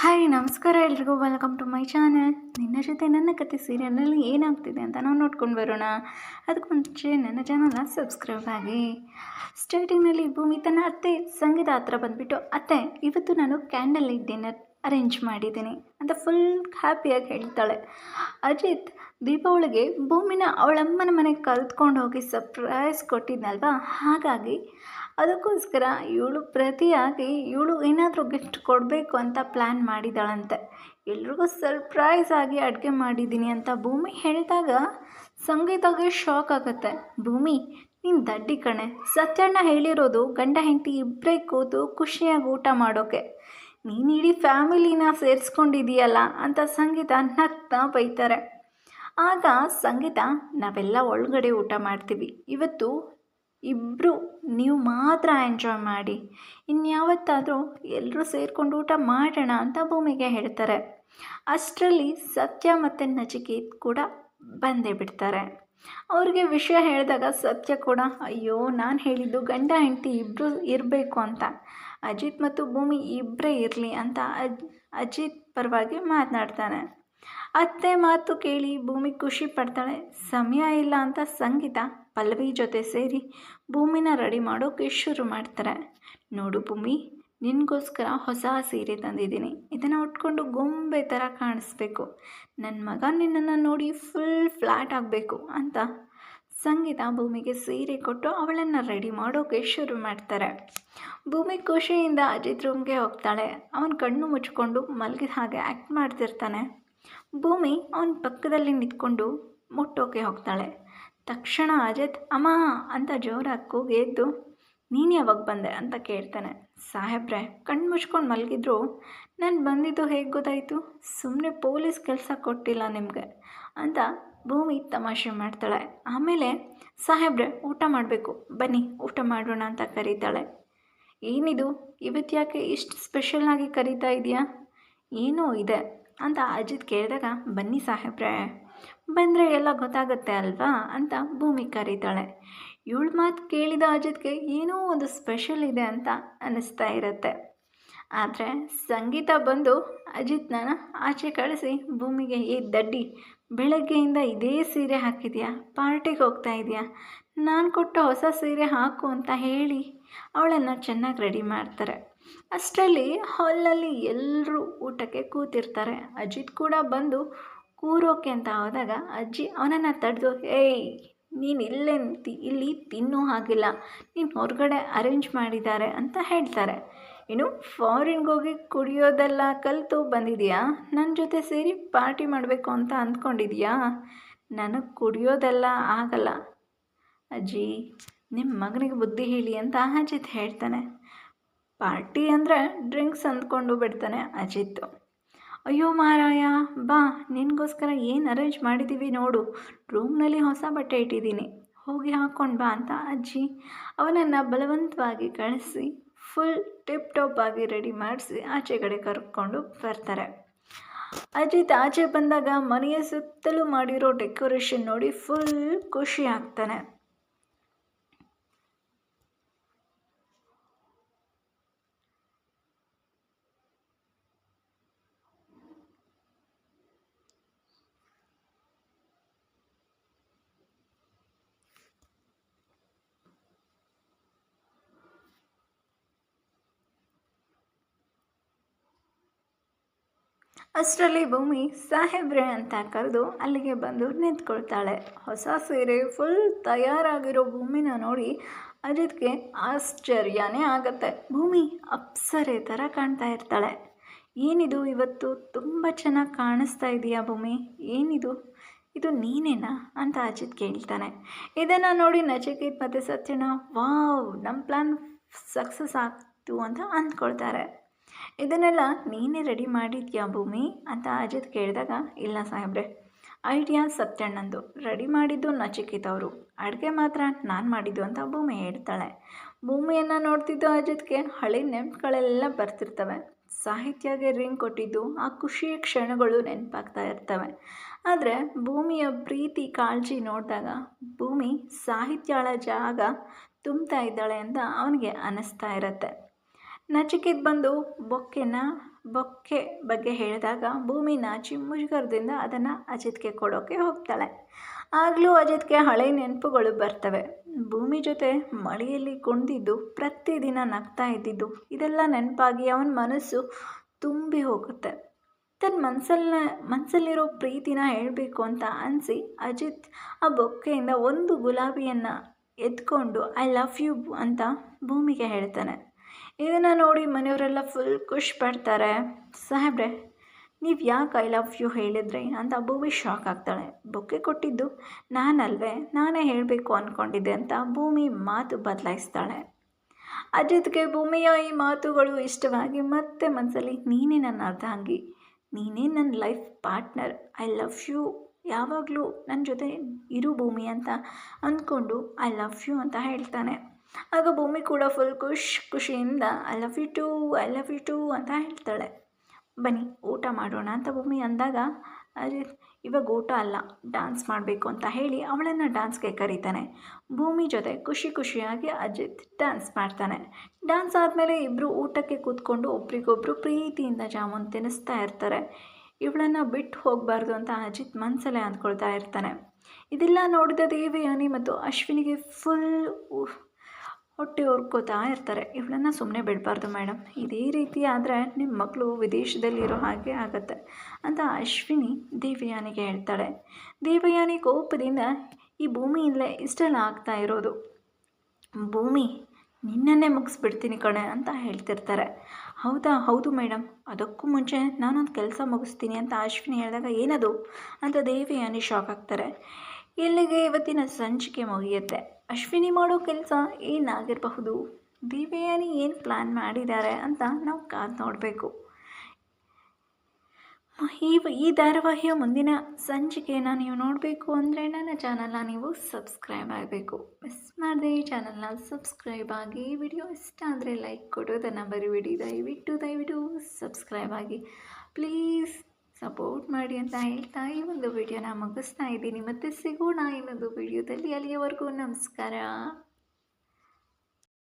Hi, ನಮಸ್ಕಾರ ಎಲ್ರಿಗೂ. Welcome to my channel ನಿನ್ನ ಜೊತೆ ನನ್ನ ಕತೆ ಸೀರಿಯಲ್ನಲ್ಲಿ ಏನಾಗ್ತಿದೆ ಅಂತ ನಾವು ನೋಡ್ಕೊಂಡು ಬರೋಣ. ಅದಕ್ಕೆ ಮುಂಚೆ ನನ್ನ ಚಾನಲ್ನ ಸಬ್ಸ್ಕ್ರೈಬ್ ಆಗಿ. ಸ್ಟಾರ್ಟಿಂಗ್ನಲ್ಲಿ ಭೂಮಿ ತನ್ನ ಅತ್ತೆ, ಸಂಗೀತ ಹತ್ರ ಬಂದುಬಿಟ್ಟು, ಅತ್ತೆ, ಇವತ್ತು ನಾನು ಕ್ಯಾಂಡಲ್ ಲೈಟ್ ಡಿನ್ನರ್ ಅರೇಂಜ್ ಮಾಡಿದ್ದೀನಿ ಅಂತ ಫುಲ್ ಹ್ಯಾಪಿಯಾಗಿ ಹೇಳ್ತಾಳೆ. ಅಜಿತ್ ದೀಪಾವಳಿಗೆ ಭೂಮಿನ ಅವಳಮ್ಮನ ಮನೆಗೆ ಕಲ್ತ್ಕೊಂಡು ಹೋಗಿ ಸರ್ಪ್ರೈಸ್ ಕೊಟ್ಟಿದ್ನಲ್ವಾ? ಹಾಗಾಗಿ ಅದಕ್ಕೋಸ್ಕರ ಇವಳು ಪ್ರತಿಯಾಗಿ ಇವಳು ಏನಾದರೂ ಗಿಫ್ಟ್ ಕೊಡಬೇಕು ಅಂತ ಪ್ಲ್ಯಾನ್ ಮಾಡಿದಾಳಂತೆ. ಎಲ್ರಿಗೂ ಸರ್ಪ್ರೈಸ್ ಆಗಿ ಅಡುಗೆ ಮಾಡಿದ್ದೀನಿ ಅಂತ ಭೂಮಿ ಹೇಳಿದಾಗ ಸಂಗೀತಾಗೆ ಶಾಕ್ ಆಗುತ್ತೆ. ಭೂಮಿ, ನೀನು ದಡ್ಡಿ ಕಣೆ, ಸತ್ಯಣ್ಣ ಹೇಳಿರೋದು ಗಂಡ ಹೆಂಡತಿ ಇಬ್ಬರೇ ಕೂತು ಖುಷಿಯಾಗಿ ಊಟ ಮಾಡೋಕೆ. ನೀನು ಇಡೀ ಫ್ಯಾಮಿಲಿನ ಸೇರಿಸ್ಕೊಂಡಿದೀಯಲ್ಲ ಅಂತ ಸಂಗೀತ ನಗ್ತಾ ಬೈತಾರೆ. ಆಗ ಸಂಗೀತ, ನಾವೆಲ್ಲ ಒಳಗಡೆ ಊಟ ಮಾಡ್ತೀವಿ. ಇವತ್ತು ಇಬ್ಬರು ನೀವು ಮಾತ್ರ ಎಂಜಾಯ್ ಮಾಡಿ. ಇನ್ಯಾವತ್ತಾದರೂ ಎಲ್ಲರೂ ಸೇರಿಕೊಂಡು ಊಟ ಮಾಡೋಣ ಅಂತ ಭೂಮಿಗೆ ಹೇಳ್ತಾರೆ. ಅಷ್ಟರಲ್ಲಿ ಸತ್ಯ ಮತ್ತು ನಚಿಕೇತ್ ಕೂಡ ಬಂದೇ ಬಿಡ್ತಾರೆ. ಅವ್ರಿಗೆ ವಿಷಯ ಹೇಳಿದಾಗ ಸತ್ಯ ಕೂಡ, ಅಯ್ಯೋ, ನಾನು ಹೇಳಿದ್ದು ಗಂಡ ಹೆಂಡತಿ ಇಬ್ಬರು ಇರಬೇಕು ಅಂತ. ಅಜಿತ್ ಮತ್ತು ಭೂಮಿ ಇಬ್ಬರೇ ಇರಲಿ ಅಂತ ಅಜ್, ಅಜಿತ್ ಪರವಾಗಿ ಮಾತನಾಡ್ತಾನೆ. ಅತ್ತೆ ಮಾತು ಕೇಳಿ ಭೂಮಿ ಖುಷಿ ಪಡ್ತಾಳೆ. ಸಮಯ ಇಲ್ಲ ಅಂತ ಸಂಗೀತ ಪಲ್ಲವಿ ಜೊತೆ ಸೇರಿ ಭೂಮಿನ ರೆಡಿ ಮಾಡೋಕೆ ಶುರು ಮಾಡ್ತಾರೆ. ನೋಡು ಭೂಮಿ, ನಿನಗೋಸ್ಕರ ಹೊಸ ಸೀರೆ ತಂದಿದ್ದೀನಿ. ಇದನ್ನು ಉಟ್ಕೊಂಡು ಗೊಂಬೆ ಥರ ಕಾಣಿಸ್ಬೇಕು. ನನ್ನ ಮಗ ನಿನ್ನನ್ನು ನೋಡಿ ಫುಲ್ ಫ್ಲ್ಯಾಟ್ ಆಗಬೇಕು ಅಂತ ಸಂಗೀತ ಭೂಮಿಗೆ ಸೀರೆ ಕೊಟ್ಟು ಅವಳನ್ನು ರೆಡಿ ಮಾಡೋಕೆ ಶುರು ಮಾಡ್ತಾರೆ. ಭೂಮಿ ಖುಷಿಯಿಂದ ಅಜಿತ್ ರೂಮ್ಗೆ ಹೋಗ್ತಾಳೆ. ಅವನ ಕಣ್ಣು ಮುಚ್ಕೊಂಡು ಮಲಗಿದ ಹಾಗೆ ಆ್ಯಕ್ಟ್ ಮಾಡ್ತಿರ್ತಾನೆ. ಭೂಮಿ ಅವನ ಪಕ್ಕದಲ್ಲಿ ನಿಂತ್ಕೊಂಡು ಮುಟ್ಟೋಕೆ ಹೋಗ್ತಾಳೆ. ತಕ್ಷಣ ಅಜಿತ್, ಅಮ್ಮ ಅಂತ ಜೋರಾಗಿ ಕೂಗಿ ಎದ್ದು, ನೀನು ಯಾವಾಗ ಬಂದೆ? ಅಂತ ಕೇಳ್ತಾನೆ. ಸಾಹೇಬ್ರೆ ಕಣ್ಣು ಮುಚ್ಕೊಂಡು ಮಲಗಿದ್ರು, ನಾನು ಬಂದಿದ್ದು ಹೇಗೆ ಗೊತ್ತಾಯಿತು? ಸುಮ್ಮನೆ ಪೊಲೀಸ್ ಕೆಲಸ ಕೊಟ್ಟಿಲ್ಲ ನಿಮಗೆ ಅಂತ ಭೂಮಿ ತಮಾಷೆ ಮಾಡ್ತಾಳೆ. ಆಮೇಲೆ, ಸಾಹೇಬ್ರೆ, ಊಟ ಮಾಡಬೇಕು, ಬನ್ನಿ, ಊಟ ಮಾಡೋಣ ಅಂತ ಕರೀತಾಳೆ. ಏನಿದು? ಇವತ್ತು ಯಾಕೆ ಇಷ್ಟು ಸ್ಪೆಷಲಾಗಿ ಕರೀತಾ ಇದೆಯಾ? ಏನೋ ಇದೆ ಅಂತ ಅಜಿತ್ ಕೇಳಿದಾಗ, ಬನ್ನಿ ಸಾಹೇಬ್ರೆ, ಬಂದರೆ ಎಲ್ಲ ಗೊತ್ತಾಗುತ್ತೆ ಅಲ್ವಾ? ಅಂತ ಭೂಮಿ ಕರೀತಾಳೆ. ಇವಳು ಮಾತು ಕೇಳಿದ ಅಜಿತ್ಗೆ ಏನೋ ಒಂದು ಸ್ಪೆಷಲ್ ಇದೆ ಅಂತ ಅನ್ನಿಸ್ತಾ ಇರುತ್ತೆ. ಆದರೆ ಸಂಗೀತ ಬಂದು ಅಜಿತ್ನ ಆಚೆ ಕಳಿಸಿ ಭೂಮಿಗೆ ಈ ದಡ್ಡಿ, ಬೆಳಗ್ಗೆಯಿಂದ ಇದೇ ಸೀರೆ ಹಾಕಿದೆಯಾ? ಪಾರ್ಟಿಗೆ ಹೋಗ್ತಾ ಇದೆಯಾ? ನಾನು ಕೊಟ್ಟ ಹೊಸ ಸೀರೆ ಹಾಕು ಅಂತ ಹೇಳಿ, ಅವಳನ್ನು ಚೆನ್ನಾಗಿ ರೆಡಿ ಮಾಡ್ತಾರೆ. ಅಷ್ಟರಲ್ಲಿ ಹಾಲ್ನಲ್ಲಿ ಎಲ್ಲರೂ ಊಟಕ್ಕೆ ಕೂತಿರ್ತಾರೆ. ಅಜಿತ್ ಕೂಡ ಬಂದು ಕೂರೋಕೆ ಅಂತ ಹೋದಾಗ ಅಜ್ಜಿ ಅವನನ್ನು ತಡೆದು, ಏಯ್, ನೀನು ಇಲ್ಲೇ ಇಲ್ಲಿ ತಿನ್ನೋ ಹಾಗಿಲ್ಲ. ನೀನು ಹೊರಗಡೆ ಅರೇಂಜ್ ಮಾಡಿದ್ದಾರೆ ಅಂತ ಹೇಳ್ತಾರೆ. ಇನ್ನು ಫಾರಿನ್ಗೋಗಿ ಕುಡಿಯೋದೆಲ್ಲ ಕಲಿತು ಬಂದಿದೆಯಾ ನನ್ನ ಜೊತೆ ಸೇರಿ ಪಾರ್ಟಿ ಮಾಡಬೇಕು ಅಂತ ಅಂದ್ಕೊಂಡಿದೀಯಾ ನನಗೆ ಕುಡಿಯೋದೆಲ್ಲ ಆಗಲ್ಲ. ಅಜ್ಜಿ ನಿಮ್ಮ ಮಗನಿಗೆ ಬುದ್ಧಿ ಹೇಳಿ ಅಂತ ಅಜಿತ್ ಹೇಳ್ತಾನೆ. ಪಾರ್ಟಿ ಅಂದರೆ ಡ್ರಿಂಕ್ಸ್ ಅಂದ್ಕೊಂಡು ಬಿಡ್ತಾನೆ ಅಜಿತ್. ಅಯ್ಯೋ ಮಾರಾಯ, ಬಾ, ನಿನಗೋಸ್ಕರ ಏನು ಅರೇಂಜ್ ಮಾಡಿದ್ದೀವಿ ನೋಡು. ರೂಮ್ನಲ್ಲಿ ಹೊಸ ಬಟ್ಟೆ ಇಟ್ಟಿದ್ದೀನಿ. ಹೋಗಿ ಹಾಕ್ಕೊಂಡು ಬಾ ಅಂತ ಅಜ್ಜಿ ಅವನನ್ನು ಬಲವಂತವಾಗಿ ಕಳಿಸಿ ಫುಲ್ ಟಿಪ್ ಟಾಪ್ ಆಗಿ ರೆಡಿ ಮಾಡಿಸಿ ಆಚೆ ಕಡೆ ಕರ್ಕೊಂಡು ಬರ್ತಾರೆ. ಅಜಿತ್ ಆಚೆ ಬಂದಾಗ ಮನೆಯ ಸುತ್ತಲೂ ಮಾಡಿರೋ ಡೆಕೋರೇಷನ್ ನೋಡಿ ಫುಲ್ ಖುಷಿ ಆಗ್ತಾನೆ. ಅಷ್ಟರಲ್ಲಿ ಭೂಮಿ ಸಾಹೇಬ್ರೆ ಅಂತ ಕರೆದು ಅಲ್ಲಿಗೆ ಬಂದು ನಿಂತ್ಕೊಳ್ತಾಳೆ. ಹೊಸ ಸೀರೆ ಫುಲ್ ತಯಾರಾಗಿರೋ ಭೂಮಿನ ನೋಡಿ ಅಜಿತ್ಗೆ ಆಶ್ಚರ್ಯನೇ ಆಗತ್ತೆ. ಭೂಮಿ ಅಪ್ಸರೆ ಥರ ಕಾಣ್ತಾ ಇರ್ತಾಳೆ. ಏನಿದು ಇವತ್ತು? ತುಂಬ ಚೆನ್ನಾಗಿ ಕಾಣಿಸ್ತಾ ಇದೆಯಾ ಭೂಮಿ? ಏನಿದು? ಇದು ನೀನೇನಾ? ಅಂತ ಅಜಿತ್ ಕೇಳ್ತಾನೆ. ಇದನ್ನು ನೋಡಿ ನಚಿಕೇತ್ ಮತ್ತು ಸತ್ಯನ ವಾವ್ ನಮ್ಮ ಪ್ಲ್ಯಾನ್ ಸಕ್ಸಸ್ ಆಗ್ತು ಅಂತ ಅಂದ್ಕೊಳ್ತಾರೆ. ಇದನ್ನೆಲ್ಲ ನೀನೇ ರೆಡಿ ಮಾಡಿದ್ಯಾ ಭೂಮಿ? ಅಂತ ಅಜಿತ್ ಕೇಳಿದಾಗ, ಇಲ್ಲ ಸಾಹೇಬ್ರೆ ಐಡಿಯಾ ಸತ್ಯಣ್ಣಂದು. ರೆಡಿ ಮಾಡಿದ್ದು ನಚಿಕಿತ್ ಅವರು ಅಡುಗೆ ಮಾತ್ರ ನಾನು ಮಾಡಿದ್ದು ಅಂತ ಭೂಮಿ ಹೇಳ್ತಾಳೆ. ಭೂಮಿಯನ್ನು ನೋಡ್ತಿದ್ದು ಅಜಿತ್ಗೆ ಹಳೆ ನೆನಪುಗಳೆಲ್ಲ ಬರ್ತಿರ್ತವೆ. ಸಾಹಿತ್ಯಗೆ ರಿಂಗ್ ಕೊಟ್ಟಿದ್ದು ಆ ಖುಷಿಯ ಕ್ಷಣಗಳು ನೆನಪಾಗ್ತಾ ಇರ್ತವೆ. ಆದರೆ ಭೂಮಿಯ ಪ್ರೀತಿ, ಕಾಳಜಿ ನೋಡಿದಾಗ ಭೂಮಿ ಸಾಹಿತ್ಯಳ ಜಾಗ ತುಂಬ್ತಾ ಇದ್ದಾಳೆ ಅಂತ ಅವನಿಗೆ ಅನ್ನಿಸ್ತಾ ಇರುತ್ತೆ. ನಚಿಕೇತ್ ಬಂದು ಬೊಕ್ಕೆನ, ಬೊಕ್ಕೆ ಬಗ್ಗೆ ಹೇಳಿದಾಗ ಭೂಮಿ ನಾಚಿ ಮುಜುಗರದಿಂದ ಅದನ್ನು ಅಜಿತ್ಗೆ ಕೊಡೋಕ್ಕೆ ಹೋಗ್ತಾಳೆ. ಆಗಲೂ ಅಜಿತ್ಗೆ ಹಳೆ ನೆನಪುಗಳು ಬರ್ತವೆ. ಭೂಮಿ ಜೊತೆ ಮಳೆಯಲ್ಲಿ ಕುಣಿದಿದ್ದು ಪ್ರತಿದಿನ ನಗ್ತಾ ಇದ್ದಿದ್ದು, ಇದೆಲ್ಲ ನೆನಪಾಗಿ ಅವನ ಮನಸ್ಸು ತುಂಬಿ ಹೋಗುತ್ತೆ. ತನ್ನ ಮನಸ್ಸಲ್ಲ ಮನಸ್ಸಲ್ಲಿರೋ ಪ್ರೀತಿನ ಹೇಳಬೇಕು ಅಂತ ಅನಿಸಿ ಅಜಿತ್ ಆ ಬೊಕ್ಕೆಯಿಂದ ಒಂದು ಗುಲಾಬಿಯನ್ನು ಎತ್ಕೊಂಡು, ಐ ಲವ್ ಯು ಅಂತ ಭೂಮಿಗೆ ಹೇಳ್ತಾನೆ. ಇದನ್ನು ನೋಡಿ ಮನೆಯವರೆಲ್ಲ ಫುಲ್ ಖುಷಿ ಪಡ್ತಾರೆ. ಸಾಹೇಬ್ರೆ, ನೀವು ಯಾಕೆ ಐ ಲವ್ ಯು ಹೇಳಿದ್ರಿ? ಅಂತ ಭೂಮಿ ಶಾಕ್ ಆಗ್ತಾಳೆ. ಬೊಕ್ಕೆ ಕೊಟ್ಟಿದ್ದು ನಾನಲ್ವೇ? ನಾನೇ ಹೇಳಬೇಕು ಅಂದ್ಕೊಂಡಿದ್ದೆ ಅಂತ ಭೂಮಿ ಮಾತು ಬದಲಾಯಿಸ್ತಾಳೆ. ಅಜಿತ್ಗೆ ಭೂಮಿಯ ಈ ಮಾತುಗಳು ಇಷ್ಟವಾಗಿ ಮತ್ತೆ ಮನಸ್ಸಲ್ಲಿ ನೀನೇ ನನ್ನ ಅರ್ಧಾಂಗಿ. ನೀನೇ ನನ್ನ life partner I love you ಯಾವಾಗಲೂ ನನ್ನ ಜೊತೆ ಇರು ಭೂಮಿ ಅಂತ ಅಂದ್ಕೊಂಡು ಐ ಲವ್ ಯು ಅಂತ ಹೇಳ್ತಾನೆ. ಆಗ ಭೂಮಿ ಕೂಡ ಫುಲ್ ಖುಷ್ ಖುಷಿಯಿಂದ I love you too I love you too ಅಂತ ಹೇಳ್ತಾಳೆ. ಬನ್ನಿ, ಊಟ ಮಾಡೋಣ ಅಂತ ಭೂಮಿ ಅಂದಾಗ ಅಜಿತ್ ಇವಾಗ ಊಟ ಅಲ್ಲ ಡ್ಯಾನ್ಸ್ ಮಾಡಬೇಕು ಅಂತ ಹೇಳಿ ಅವಳನ್ನು ಡ್ಯಾನ್ಸ್ಗೆ ಕರೀತಾನೆ. ಭೂಮಿ ಜೊತೆ ಖುಷಿ ಖುಷಿಯಾಗಿ ಅಜಿತ್ ಡ್ಯಾನ್ಸ್ ಮಾಡ್ತಾನೆ. ಡ್ಯಾನ್ಸ್ ಆದಮೇಲೆ ಇಬ್ಬರು ಊಟಕ್ಕೆ ಕೂತ್ಕೊಂಡು ಒಬ್ರಿಗೊಬ್ರು ಪ್ರೀತಿಯಿಂದ ಜಾಮೂನ್ ತಿನ್ನಿಸ್ತಾ ಇರ್ತಾರೆ. ಇವಳನ್ನು ಬಿಟ್ಟು ಹೋಗಬಾರ್ದು ಅಂತ ಅಜಿತ್ ಮನಸ್ಸಲ್ಲೇ ಅಂದ್ಕೊಳ್ತಾ ಇರ್ತಾನೆ. ಇದೆಲ್ಲ ನೋಡಿದ ದೇವಯಾನಿ ಮತ್ತು ಅಶ್ವಿನಿಗೆ ಫುಲ್ ಹೊಟ್ಟೆ ಹೊರ್ಕೋತಾ ಇರ್ತಾರೆ. ಇವಳನ್ನು ಸುಮ್ಮನೆ ಬಿಡಬಾರ್ದು ಮೇಡಮ್ ಇದೇ ರೀತಿ ಆದರೆ ನಿಮ್ಮ ಮಕ್ಕಳು ವಿದೇಶದಲ್ಲಿರೋ ಹಾಗೆ ಆಗತ್ತೆ ಅಂತ ಅಶ್ವಿನಿ ದೇವಯಾನಿಗೆ ಹೇಳ್ತಾಳೆ. ದೇವಯಾನಿ ಕೋಪದಿಂದ, ಈ ಭೂಮಿಯಿಂದಲೇ ಇಷ್ಟೆಲ್ಲ ಆಗ್ತಾ ಇರೋದು. ಭೂಮಿ ನಿನ್ನನ್ನೇ ಮುಗಿಸ್ಬಿಡ್ತೀನಿ ಕಣೆ ಅಂತ ಹೇಳ್ತಿರ್ತಾರೆ. ಹೌದಾ, ಹೌದು ಮೇಡಮ್ ಅದಕ್ಕೂ ಮುಂಚೆ ನಾನೊಂದು ಕೆಲಸ ಮುಗಿಸ್ತೀನಿ ಅಂತ ಅಶ್ವಿನಿ ಹೇಳಿದಾಗ, ಏನದು? ಅಂತ ದೇವಯಾನಿ ಶಾಕ್ ಆಗ್ತಾರೆ. ಇಲ್ಲಿಗೆ ಇವತ್ತಿನ ಸಂಚಿಕೆ ಮುಗಿಯುತ್ತೆ. ಅಶ್ವಿನಿ ಮಾಡೋ ಕೆಲಸ ಏನಾಗಿರಬಹುದು? ದಿವ್ಯಾನಿ ಏನು ಪ್ಲ್ಯಾನ್ ಮಾಡಿದ್ದಾರೆ ಅಂತ ನಾವು ಕಾದು ನೋಡಬೇಕು. ಈ ಈ ಧಾರಾವಾಹಿಯ ಮುಂದಿನ ಸಂಚಿಕೆಯನ್ನು ನೀವು ನೋಡಬೇಕು ಅಂದರೆ ನನ್ನ ಚಾನಲ್ನ ನೀವು ಸಬ್ಸ್ಕ್ರೈಬ್ ಆಗಬೇಕು. ಮಿಸ್ ಮಾಡದೆ ಈ ಚಾನಲ್ನ ಸಬ್ಸ್ಕ್ರೈಬ್ ಆಗಿ ವಿಡಿಯೋ ಇಷ್ಟ ಆದರೆ ಲೈಕ್ ಕೊಡೋದನ್ನು ಬರಿಬಿಡಿ. ದಯವಿಟ್ಟು ದಯವಿಟ್ಟು ಸಬ್ಸ್ಕ್ರೈಬ್ ಆಗಿ. ಪ್ಲೀಸ್ ಸಪೋರ್ಟ್ ಮಾಡಿ ಅಂತ ಹೇಳ್ತಾ ಈ ಒಂದು ವಿಡಿಯೋನ ಮುಗಿಸ್ತಾ ಇದ್ದೀನಿ. ಮತ್ತೆ ಸಿಗೋಣ ಇನ್ನೊಂದು ವಿಡಿಯೋದಲ್ಲಿ. ಅಲ್ಲಿಯವರೆಗೂ ನಮಸ್ಕಾರ.